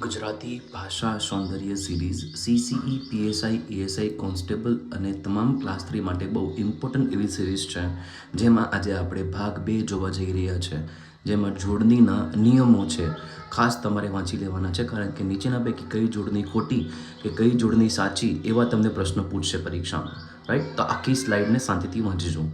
ગુજરાતી ભાષા સૌંદર્ય series CCE PSI ASI constable અને તમામ ક્લાસ થ્રી માટે બહુ ઇમ્પોર્ટન્ટ એવી સિરીઝ છે, જેમાં આજે આપણે ભાગ બે જોવા જઈ રહ્યા છે, જેમાં જોડણીના નિયમો છે. ખાસ તમારે વાંચી લેવાના છે, કારણ કે નીચેના પૈકી કઈ જોડણી ખોટી કે કઈ જોડણી સાચી એવા તમને પ્રશ્ન પૂછશે પરીક્ષામાં. રાઈટ તો આખી સ્લાઇડને શાંતિથી વાંચીજો.